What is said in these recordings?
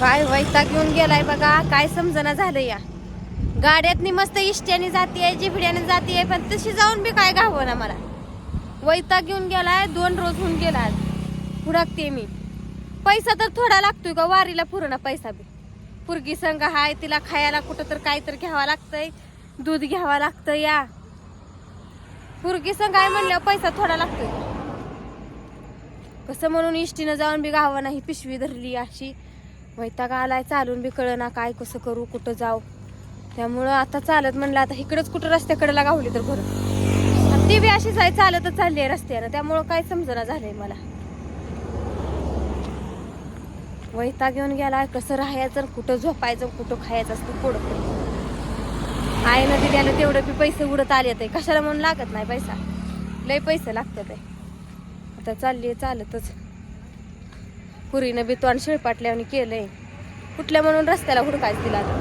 काय वैताग घेऊन गेलाय बघा. काय समजना झालं या. गाड्यातनी मस्त इष्ट्याने जातीये जिफड्याने जातीये पण तशी जाऊन बी काय घावं ना मला वैताग घेऊन गेलाय दोन रोज होऊन गेला आज मी. पैसा तर थोडा लागतोय का वारीला पुरणा पैसा बी. पुरगी संघ हाय तिला खायला कुठं तर काहीतरी घ्यावा लागतंय. दूध घ्यावा लागतं या. पुरगी संघ आहे म्हणल्यावर पैसा थोडा लागतोय. कसं म्हणून इष्टीनं जाऊन बी गावा नाही पिशवी धरली अशी. वैताग आलाय चालून बी कळना काय कसं करू कुठं जाऊ. त्यामुळं आता चालत म्हणलं आता इकडंच कुठं रस्त्याकडे गावली तर बरं. ती बी अशीच आहे चालतच चालली आहे रस्त्यानं. त्यामुळं काय समजना झालंय मला. वैताग घेऊन गेलाय कसं राहायचं कुठं झोपायचं कुठं खायचं असतं पुढं आहे ना दिल्यानं तेवढं बी पैसे उडत आले ते. कशाला म्हणून लागत नाही पैसा? लय पैसे लागतात आहे आता चालली आहे चालतच. पुरीनं बी तोंड शिळपाटल्याने केलंय. कुठल्या म्हणून रस्त्याला हुडकायच दिला आता?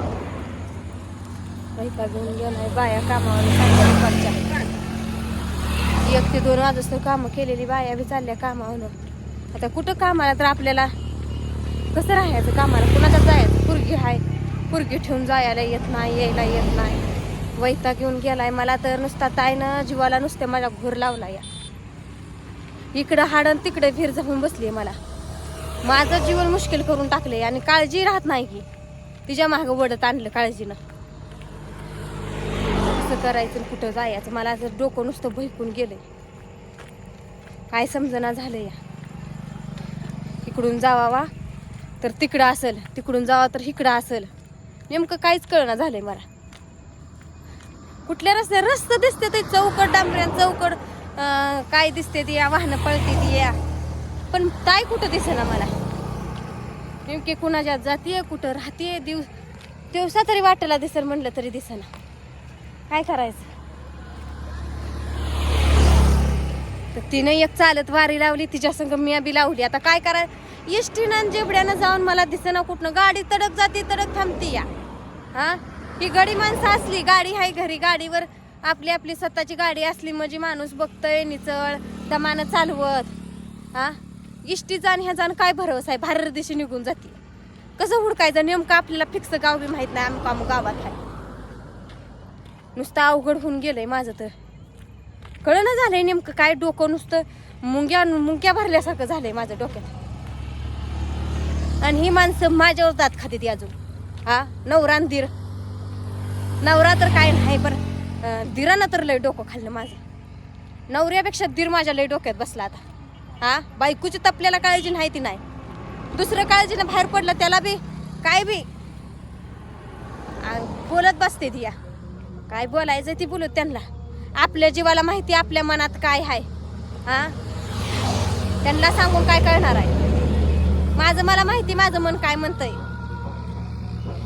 वैताग घेऊन गेलाय बाया कामावर एक ते दोन वाजता कामं केलेली बाया बी चालल्या कामावर आता कुठं कामाला तर आपल्याला कसं राहायचं कामाला? कुणाच्यात जायचं? पुरगी हाय. पुरगी ठेवून जायला येत नाही यायला येत नाही. वैताग घेऊन गेलाय मला तर नुसता ताईनं जीवाला नुसते माझ्या घोर लावला या इकडं हाडन तिकडे फिर जाऊन बसली मला. माझं जीवन मुश्किल करून टाकले आणि काळजी राहत नाही की तिच्या मागं वडत आणलं काळजीनं. कसं करायचं कुठं जायचं? मला जर डोकं नुसतं भैकून गेलंय. काय समजना झालं या? इकडून जावा तर तिकडं असेल तिकडून जावा तर इकडं असेल. नेमकं काहीच कळना झालंय मला. कुठल्या रस्त्या रस्ता दिसते ते चौकट डांबऱ्या चौकट काय दिसते ती या वाहनं पळते ती या. पण ताई कुठं दिसेना मला? नेमकी कुणाच्या जातीये कुठं राहतीये दिव दिवसा तरी वाटेला दिसेल म्हणलं तरी दिसेना. काय करायचं? तर तिनं एक चालत वारी लावली तिच्या संग मी बी लावली. आता काय कराय इष्टीनं जेवढ्यानं जाऊन मला दिसेना कुठनं. गाडी तडक जाते तडक थांबते या. हा? ही गडी माणसं असली गाडी आहे घरी. गाडीवर आपली आपली स्वतःची गाडी असली म्हणजे माणूस बघतोय निचळ दमानं चालवत. हा? इष्टीचा आणि ह्याचा आणि काय भरवसा आहे? भारत दिशी निघून जाते. कसं हुडकायचं? नेमकं आपल्याला फिक्स गाव बी माहीत नाही. आम्ही काम गावात आहे. नुसतं अवघड होऊन गेलंय माझं तर. कळलं झालंय नेमकं काय डोकं नुसतं मुंग्या मुंग्या भरल्यासारखं झालंय माझं डोक्यात. आणि ही माणसं माझ्यावर जात खाते ती अजून. हा नवरा आणि दीर. नवरा तर काय नाही पण दिरानं तर लय डोकं खाल्लं माझं. नवऱ्यापेक्षा दीर माझ्या लय डोक्यात बसला आता. हा? बायकोची तपल्याला काळजी नाही ती नाही. दुसरं काळजीनं बाहेर पडलं त्याला बी काय बी. बोलत बसते ती या. काय बोलायचं ती बोलत त्यांना. आपल्या जीवाला माहिती आपल्या मनात काय आहे. हा? त्यांना सांगून काय कळणार आहे? माझं मला माहिती माझं मन काय म्हणतंय?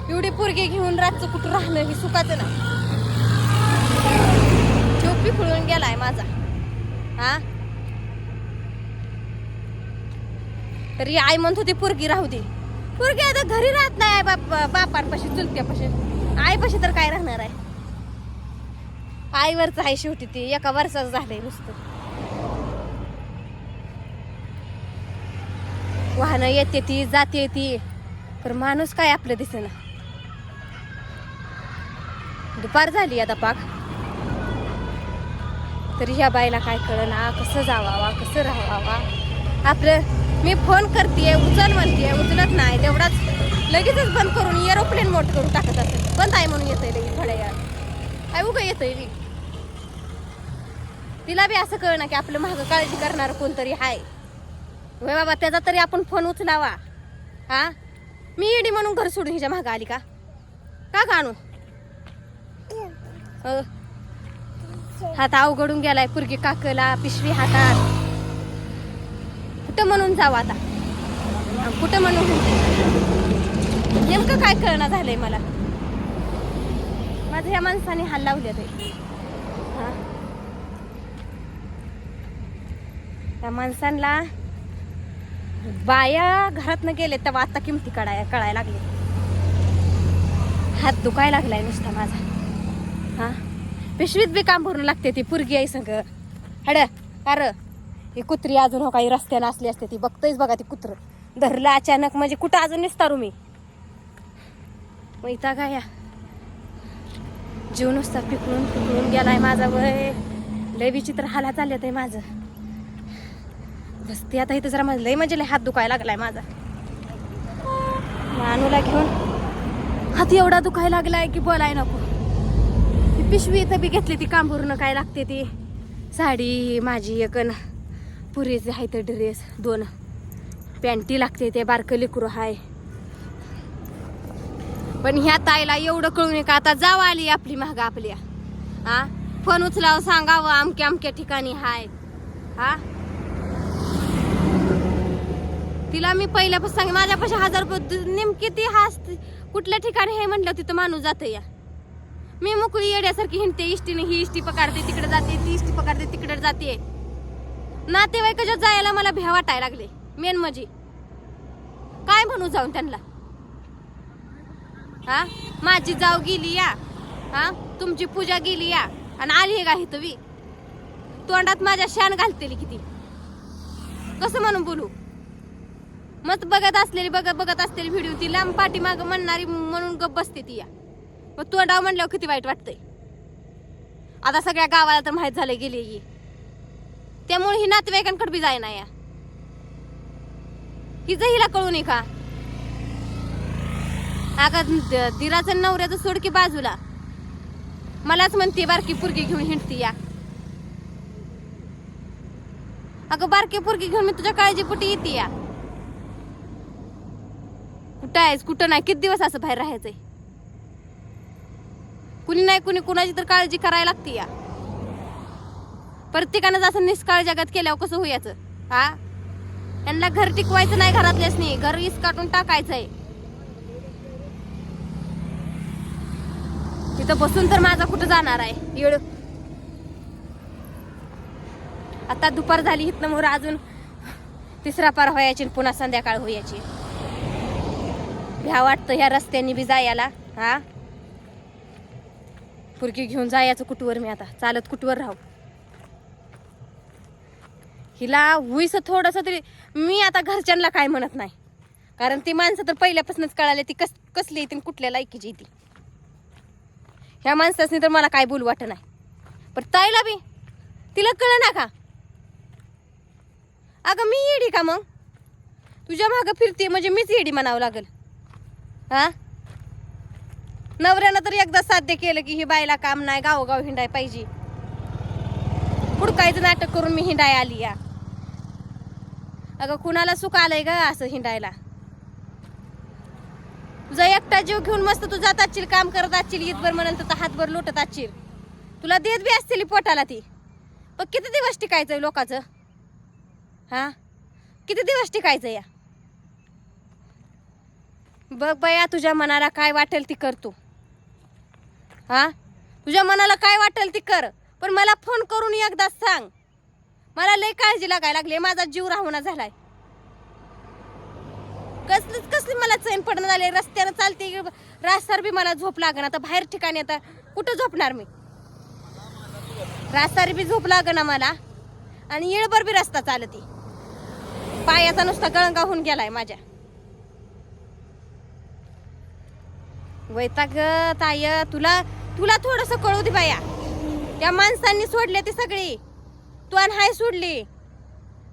एवढी पोरगी घेऊन रातचं कुठं राहणं हे सुखाचं ना जीव पिकळून गेलाय माझा. हा? तरी आई म्हणत होती पोरगी राहू दे. पोरगी आता घरी राहत नाही बाप बापांपाशी चुलत्यापाशी. आईपाशी तर काय राहणार आहे? आईवरच आहे शेवटी ती एका वर्षाचं झालंय नुसतं. वाहनं येते ती जाते ती तर माणूस काय आपलं दिसेना. दुपार झाली आता पाक. तरी ह्या बाईला काय कळना कसं जावावा कसं राहावा आपलं मी फोन करते उचल म्हणते उचलत नाही तेवढाच लगेचच बंद करून एरोप्लेन मोठ करून टाकत असेल. बंद आहे म्हणून येतंय लगेच थोड्या यार काय उगं येतंय मी तिला बी असं कळना की आपलं मागं काळजी करणार कोणतरी हाय. होय बाबा त्याचा तरी आपण फोन उचलावा. हा? मी येडी म्हणून घर सोडून हिच्या मागं आली का? का आणू हात अवघडून गेलाय पुरगी काकला पिशवी हातात. कुठं म्हणून जावं आता? कुठं म्हणून? नेमकं काय कळणं झालंय मला? माझ्या ह्या माणसाने हाल लावले ते त्या माणसांना बाया घरातनं गेले तेव्हा आता किमती कळाय कळायला लागले. हात दुखायला लागलाय नुसता माझा. हा. पिशवीत बी काम भरून लागते ती पुरगी आई संग. हड अर ही कुत्री अजून हो काही रस्त्यानं असली असते ती बघतोयच बघा ती कुत्र. धरलं अचानक म्हणजे कुठं अजून निसतारू मी. मैता का काय या जीव नुसता पिकळून पिकळून गेलाय माझा वय. लय विचित्र हाला चालत आहे माझं. बसते आता इथं जरा माझं. लय म्हणजे लय हात दुखायला लागलाय माझा. मानूला घेऊन हात एवढा दुखायला लागलाय की बोलाय नको. ती पिशवी इथं बी घेतली ती कांबूरनं काय लागते ती. साडी माझी एक पुरीचे आहे तर ड्रेस दोन पॅन्टी लागते ते बारकं लेकरू आहे पण ह्या ताईला एवढं कळून नये का? आता जाव आली आपली महाग आपल्या. हा फोन उचलावं सांगावं अमक्या अमक्या ठिकाणी हाय. हा तिला मी पहिल्यापासून सांग माझ्यापाशी हजार रुपये नेमकी ती हास कुठल्या ठिकाणी हे म्हटलं तिथं माणूस जात या. मी मोकळी येड्यासारखी हिंडते इष्टीने ही इष्टी पकडते तिकडे जाते ती इष्टी पकडते तिकडे जाते. नातेवाईकाच्या जायला मला भ्या वाटायला लागले. मेन म्हणजे. काय म्हणू जाऊन त्यांना? हा? माझी जाव गेली या. हा? तुमची पूजा गेली या. आणि आली आहे का तुम्ही. तोंडात माझ्या शान घालतेली किती. कसं म्हणून बोलू? मत बघत असलेली बघत बघत असलेली व्हिडिओ ती लांब पाठीमाग म्हणणारी म्हणून गप बसते ती या. मग तोंडाव म्हणल्यावर किती वाईट वाटतंय. आता सगळ्या गावाला तर माहीत झालं गेली त्यामुळे ही नातेवाईकांकडे बी जायना या. हिचं हिला कळू नये का? अगं दिराचं नवऱ्याचं सोड की बाजूला. मलाच म्हणते बारकी पुरगी घेऊन हिंडती या. अगं बारकी पुरगी घेऊन मी तुझ्या काळजीपोटी येते या. कुठं आहेस? कुठं नाही? किती दिवस असं बाहेर राहायचंय? कुणी नाही कुणी कुणाची तर काळजी करायला लागते या. प्रत्येकानं असं निष्काळ जगात केल्यावर कसं होयाचं हा? यांना घर टिकवायचं नाही घरातल्याच नाही घर काटून टाकायचंय. तिथं बसून तर माझा कुठं जाणार आहे? येळ आता दुपार झाली इथनं मोर अजून तिसरा पार व्हायची पुन्हा संध्याकाळ होयाची भ्या वाटतं ह्या रस्त्याने बी जायला हा? पुरकी घेऊन जायचं कुठवर मी आता? चालत कुठवर राहू? हिला हुईस थोडस तरी मी आता घरच्यांना काय म्हणत नाही. कारण ती माणसं तर पहिल्यापासूनच कळाले ती कस कसली येते कुठल्या लायकीची ती ह्या माणसाने तर मला काय बोलू वाटत नाही. पण ताईला बी तिला कळ ना का? अगं मी येडी का मग? तुझ्या मागं फिरते म्हणजे मीच येडी म्हणावं लागल. हा? नवऱ्यानं तर एकदा साध्य केलं की ही बायला काम नाही गावोगाव हिंडाय पाहिजे. हुडकायचं नाटक करून मी हिंडाय आली या. अगं कुणाला सुख आलंय ग असं हिंडायला? तुझा एकटा जीव घेऊन मस्त तू जात असशील काम करत असशील ईदभर म्हणाल तर हातभर लोटत असशील. तुला देत बी असतील पोटाला ती. पण किती दिवस टिकायचंय लोकांचं? हा? किती दिवस टिकायचं या? बघ बया तुझ्या मनाला काय वाटेल ती कर तू. हा? तुझ्या मनाला काय वाटेल ती कर. पण मला फोन करून एकदा सांग. मला लय काळजी लागायला लागली माझा जीव राहुणा झालाय. कसलीच कसली मला चैन पडणं झाले रस्त्यानं चालते रास्तावर बी मला झोप लागणार आता बाहेर ठिकाणी आता कुठं झोपणार मी? रास्तावर बी झोप लागणार मला आणि येळभर बी रस्ता चालती. पायाचा नुसता गळंगा होऊन गेलाय माझ्या. वैताग ताय तुला तुला थोडस कळू दे बाया. त्या माणसांनी सोडले ती सगळी. तू आणि हाय सोडली.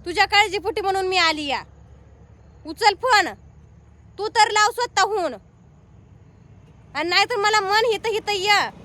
तुझ्या काळजीपोटी म्हणून मी आली या. उचल फोन. तू तर लाव स्वतःहून. आणि नाहीतर मला मन हित हित ये.